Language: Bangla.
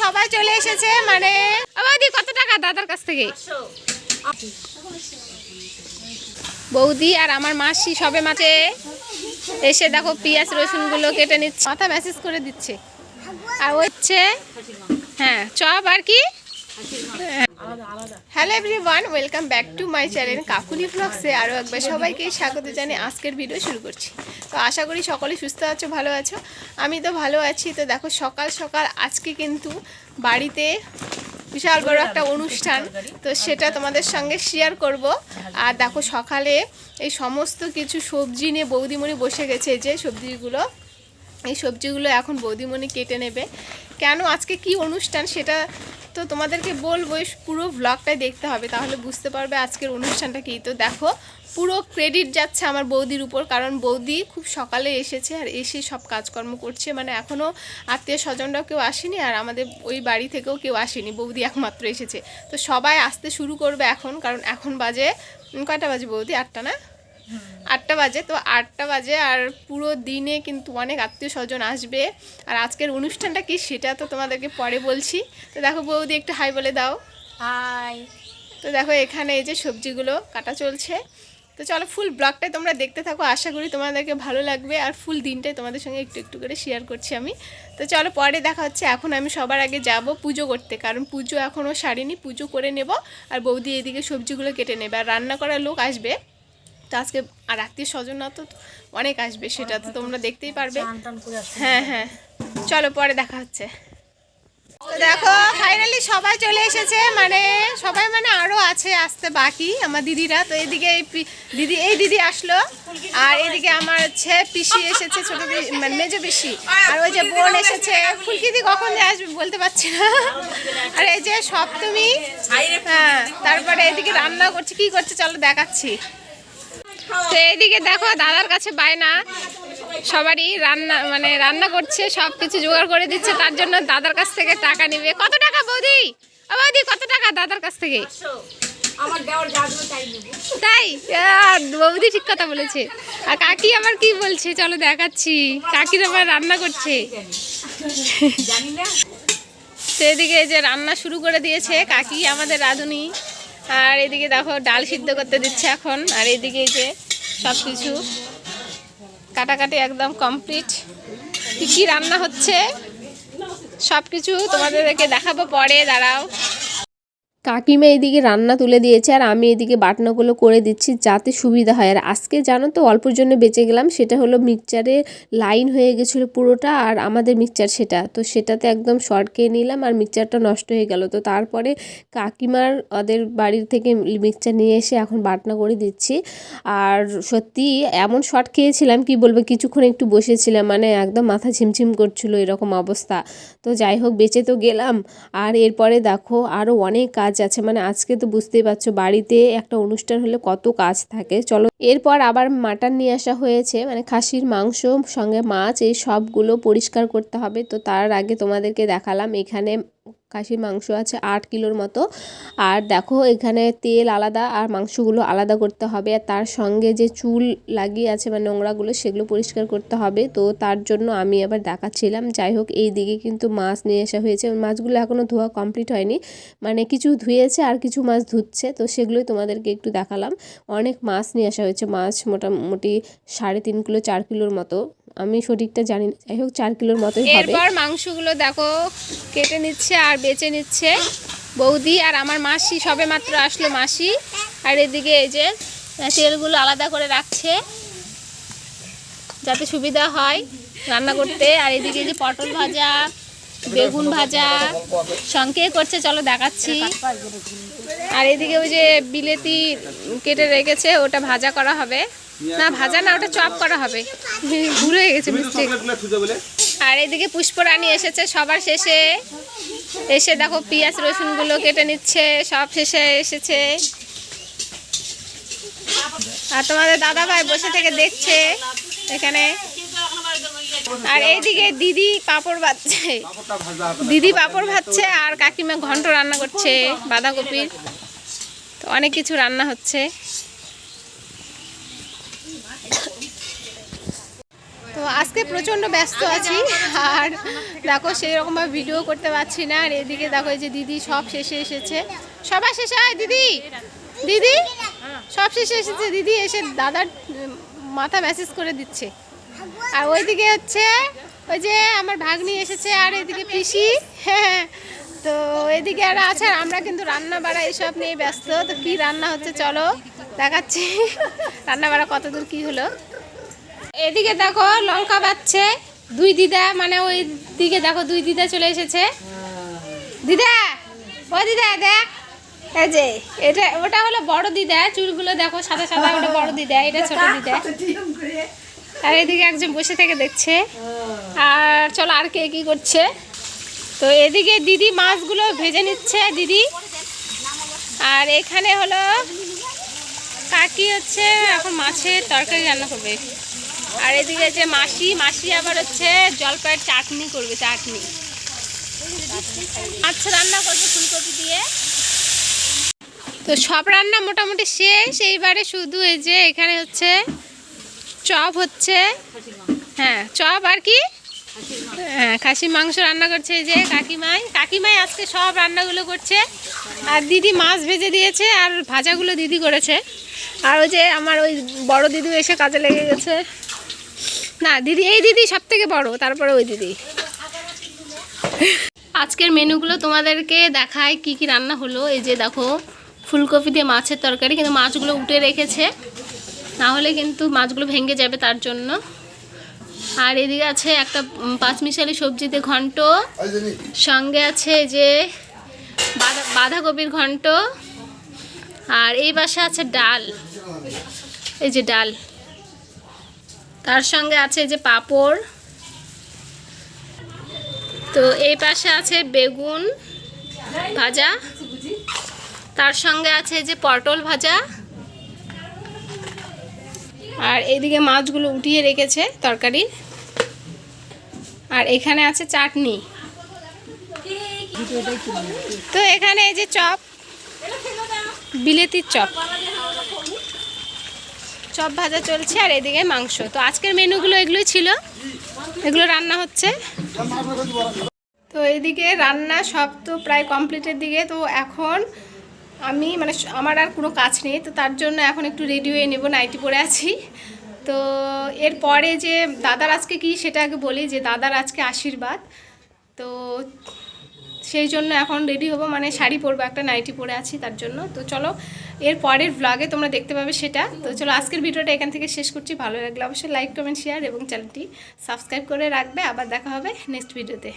সবাই চলে এসেছে মানে বৌদি কত টাকা দাদার কাছ থেকে? বৌদি আর আমার মাসি সবে মাঠে এসে দেখো পিঁয়াজ রসুনগুলো কেটে নিচ্ছে। মাথা মেসেজ করে দিচ্ছে। আর হচ্ছে হ্যাঁ চপ আর কি? Hello everyone welcome back to my channel Kakuli ব্লগসে আরও একবার সবাইকে স্বাগত জানিয়ে আজকের ভিডিও শুরু করছি। তো আশা করি সকলে সুস্থ আছো, ভালো আছো। আমি তো ভালো আছি, তো দেখো সকাল সকাল আজকে কিন্তু বাড়িতে বিশাল বড় একটা অনুষ্ঠান, তো সেটা তোমাদের সঙ্গে শেয়ার করব। আর দেখো সকালে এই সমস্ত কিছু সবজি নিয়ে বৌদিমণি বসে গেছে, যে সবজিগুলো, এই সবজিগুলো এখন বৌদিমণি কেটে নেবে। কেন আজকে কি অনুষ্ঠান সেটা তো তোমাদেরকে বলব পুরো ভ্লগটাই দেখতে হবে, তাহলে বুঝতে পারবে আজকের অনুষ্ঠানটা কী। তো দেখো, পুরো ক্রেডিট যাচ্ছে আমার বৌদির উপর, কারণ বৌদি খুব সকালে এসেছে আর এসে সব কাজকর্ম করছে। মানে এখনও আত্মীয় স্বজনরাও কেউ আসেনি আর আমাদের ওই বাড়ি থেকেও কেউ আসেনি, বৌদি একমাত্র এসেছে। তো সবাই আসতে শুরু করবে এখন, কারণ এখন বাজে কয়টা বাজে বৌদি? আটটা না? আটটা বাজে তো আটটা বাজে আর পুরো দিনে কিন্তু অনেক আত্মীয় স্বজন আসবে। আর আজকের অনুষ্ঠানটা কি সেটা তো তোমাদেরকে পরে বলছি। তো দেখো বৌদি একটু হাই বলে দাও। হাই। তো দেখো এখানে এই যে সবজিগুলো কাটা চলছে। তো চলো ফুল ব্লগটাই তোমরা দেখতে থাকো আশা করি তোমাদেরকে ভালো লাগবে। আর ফুল দিনটাই তোমাদের সঙ্গে একটু একটু করে শেয়ার করছি আমি। তো চলো পরে দেখা হচ্ছে এখন আমি সবার আগে যাব পুজো করতে কারণ পুজো এখনও সারিনি পুজো করে নেব। আর বৌদি এদিকে সবজিগুলো কেটে নেবে আর রান্না করার লোক আসবে। তো আজকে আর আত্মীয় স্বজনরা তো অনেক আসবে সেটা তো তোমরা দেখতেই পারবে। হ্যাঁ হ্যাঁ। চলো পরে দেখা হচ্ছে। তো দেখো ফাইনালি সবাই চলে এসেছে মানে সবাই মানে আরও আছে আসতে বাকি আমার দিদিরা। তো এদিকে এই দিদি এই দিদি আসলো। আর এদিকে আমার হচ্ছে পিসি এসেছে ছোট পিসি মানে মেজো পিসি। আর ওই যে বোন এসেছে। ফুলকিদি কখন যে আসবে বলতে পারছি না। আর এই যে সপ্তমী হ্যাঁ তারপরে এদিকে রান্না করছে কি করছে চলো দেখাচ্ছি। তো এইদিকে দেখো দাদার কাছে বায়না। সবারই রান্না মানে রান্না করছে সব কিছু জোগাড় করে দিচ্ছে তার জন্য দাদার কাছ থেকে টাকা নেবে। কত টাকা বৌদি? বৌদি কত টাকা দাদার কাছ থেকে? আমার তাই বৌদি ঠিক কথা বলেছে। আর কাকি আবার কি বলছে? চলো দেখাচ্ছি। কাকির আবার রান্না করছে। এদিকে যে রান্না শুরু করে দিয়েছে কাকি আমাদের রাঁধুনি। আর এদিকে দেখো ডাল সিদ্ধ করতে দিচ্ছে এখন। আর এদিকে যে সব কিছু কাটাকাটি একদম কমপ্লিট কী কী রান্না হচ্ছে? সব কিছু তোমাদেরকে দেখাবো পরে, দাঁড়াও। কাকিমা এদিকে রান্না তুলে দিয়েছে আর আমি এদিকে বাটনাগুলো করে দিচ্ছি যাতে সুবিধা হয়। আর আজকে জানো তো অল্পর জন্য বেঁচে গেলাম, সেটা হলো মিক্সচারে লাইন হয়ে গেছিল পুরোটা আর আমাদের মিক্সচার সেটা। তো সেটাতে একদম শর্ট খেয়ে নিলাম আর মিক্সচারটা নষ্ট হয়ে গেল। তো তারপরে কাকিমার ওদের বাড়ির থেকে মিক্সচার নিয়ে এসে এখন বাটনা করে দিচ্ছি। আর সত্যি এমন শর্ট খেয়েছিলাম, কি বলব, কিছুক্ষণ একটু বসেছিলাম মানে একদম মাথা ঝিমঝিম করছিল এরকম অবস্থা। তো যাই হোক, বেঁচে তো গেলাম। আর এরপরে দেখো আরও অনেক কাজ আছে। মানে আজকে তো বুঝতেই পারছ, বাড়িতে একটা অনুষ্ঠান হলে কত কাজ থাকে। চলো, এরপর আবার মাটন নিয়ে আসা হয়েছে। মানে খাসির মাংস, সঙ্গে মাছ, এই সবগুলো পরিষ্কার করতে হবে। তো তার আগে তোমাদেরকে দেখালাম, এখানে খাসির মাংস আছে আট কিলোর মতো। আর দেখো, এখানে তেল আলাদা আর মাংসগুলো আলাদা করতে হবে। আর তার সঙ্গে যে চুল লাগিয়ে আছে মানে নোংরাগুলো, সেগুলো পরিষ্কার করতে হবে। তো তার জন্য আমি আবার দেখাচ্ছিলাম। যাই হোক, এই দিকে কিন্তু মাছ নিয়ে আসা হয়েছে। মাছগুলো এখনও ধোয়া কমপ্লিট হয়নি। মানে কিছু ধুয়েছে আর কিছু মাছ ধুচ্ছে। তো সেগুলোই তোমাদেরকে একটু দেখালাম। অনেক মাছ নিয়ে আসা হয়েছে। মাছ মোটামুটি সাড়ে তিন কিলো, চার কিলোর মতো। আমি সঠিকটা জানি না। যাই হোক, চার কিলোর হবে। এরপর মাংসগুলো দেখো, কেটে নিচ্ছে আর বেচে নিচ্ছে। বৌদি আর আমার মাসি, সবে মাত্র আসলো মাসি। আর এদিকে এই যে, তেলগুলো আলাদা করে রাখছে, যাতে সুবিধা হয় রান্না করতে। আর এদিকে যে পটল ভাজা, বেগুন ভাজা, সঙ্গে করছে, চলো দেখাচ্ছি। আর এদিকে ওই যে বিলেতি কেটে রেখেছে, ওটা ভাজা করা হবে। না ভাজা না ওটা চপ করা হবে। ভুল হয়ে গেছে মিস্টেক আর এদিকে পুষ্পরানী এসেছে সবার শেষে। এসে দেখো পেঁয়াজ রসুনগুলো কেটে নিচ্ছে সব শেষে এসেছে। আর তোমাদের দাদা ভাই বসে থেকে দেখছে এখানে। আর এইদিকে দিদি পাপড় ভাজছে। দিদি পাপড় ভাজছে আর কাকিমা ঘন্ট রান্না করছে বাঁধাকপির। তো অনেক কিছু রান্না হচ্ছে। তো আজকে প্রচণ্ড ব্যস্ত আছি। আর দেখো সেই রকমভাবে ভিডিও করতে পারছি না। আর এদিকে দেখো যে দিদি সব শেষে এসেছে। সবার শেষে হয় দিদি। দিদি, সব শেষে এসেছে। দিদি এসে দাদার মাথা ম্যাসেজ করে দিচ্ছে। আর ওইদিকে হচ্ছে, ওই যে আমার ভাগ্নি এসেছে আর এদিকে পিসি। হ্যাঁ তো এদিকে আর আছে, আর আমরা কিন্তু রান্না বাড়া এইসব নিয়ে ব্যস্ত। তো কি রান্না হচ্ছে চলো দেখাচ্ছি। রান্না বাড়া কতদূর কি হলো? এদিকে দেখো লঙ্কা বাচ্ছে দুই দিদা মানে ওই দিকে দেখো দুই দিদা চলে এসেছে। দিদা ও দিদা দেখ। এই যে এটা ওটা হলো বড় দিদা চুলগুলো দেখো সাদা সাদা ওটা বড় দিদা এটা ছোট দিদা। আর এদিকে একজন বসে থেকে দেখছে। আর চলো আর কে কি করছে। তো এদিকে দিদি মাছগুলো ভেজে নিচ্ছে দিদি। আর এখানে হলো কাকি হচ্ছে এখন মাছের তরকারি রান্না করবে। আর এদিকে যে মাসি মাসি আবার হচ্ছে জলপাইয়ের চাটনি করবে, চাটনি। আচ্ছা রান্না করবে ফুলকপি দিয়ে? তো সব রান্না মোটামুটি শেষ। এইবারে শুধু এই যে এখানে হচ্ছে চপ হচ্ছে। হ্যাঁ চপ আর কি? হ্যাঁ খাসি মাংস রান্না করছে এই যে কাকিমাই। কাকিমাই আজকে সব রান্নাগুলো করছে। আর দিদি মাছ ভেজে দিয়েছে আর ভাজাগুলো দিদি করেছে। আর ওই যে আমার ওই বড় দিদি এসে কাজে লেগে গেছে। না, দিদি, এই দিদি সব থেকে বড়, তারপরে ওই দিদি। আজকের মেনুগুলো তোমাদেরকে দেখায় কি কি রান্না হলো। এই যে দেখো, ফুলকপি দিয়ে মাছের তরকারি, কিন্তু মাছগুলো উঠে রেখেছে। না হলে কিন্তু মাছগুলো ভেঙে যাবে তার জন্য। আর এদিকে আছে একটা পাঁচমিশালি সবজিতে ঘন্ট। সঙ্গে আছে যে বাঁধা, বাঁধাকপির ঘন্ট। আর এই পাশে আছে ডাল। এই যে ডাল। তার সঙ্গে আছে যে পাপড়। তো এই পাশে আছে বেগুন ভাজা। তার সঙ্গে আছে যে পটল ভাজা। আর এইদিকে মাছগুলো উঠিয়ে রেখেছে তরকারি। আর এখানে আছে চাটনি। তো এখানে এই যে চপ, বিলেতির চপ। চপ ভাজা চলছে আর এদিকে মাংস। তো আজকের মেনুগুলো এগুলোই ছিল। এগুলো রান্না হচ্ছে। তো এইদিকে রান্না সব তো প্রায় কমপ্লিটের দিকে। তো এখন আমি মানে আমার আর কোনো কাজ নেই। তো তার জন্য এখন একটু রেডি হয়ে নেব নাইটি পরে আছি। তো এরপরে যে দাদার আজকে কি সেটা আগে বলি, যে দাদার আজকে আশীর্বাদ। তো সেই জন্য এখন রেডি হব মানে শাড়ি পরবো, একটা নাইটি পরে আছি তার জন্য। তো চলো, এর পরের ব্লগে তোমরা দেখতে পাবে সেটা। তো চলো, আজকের ভিডিওটা এখান থেকে শেষ করছি। ভালো লাগলে অবশ্যই লাইক কমেন্ট শেয়ার এবং চ্যানেলটি সাবস্ক্রাইব করে রাখবে। আবার দেখা হবে নেক্সট ভিডিওতে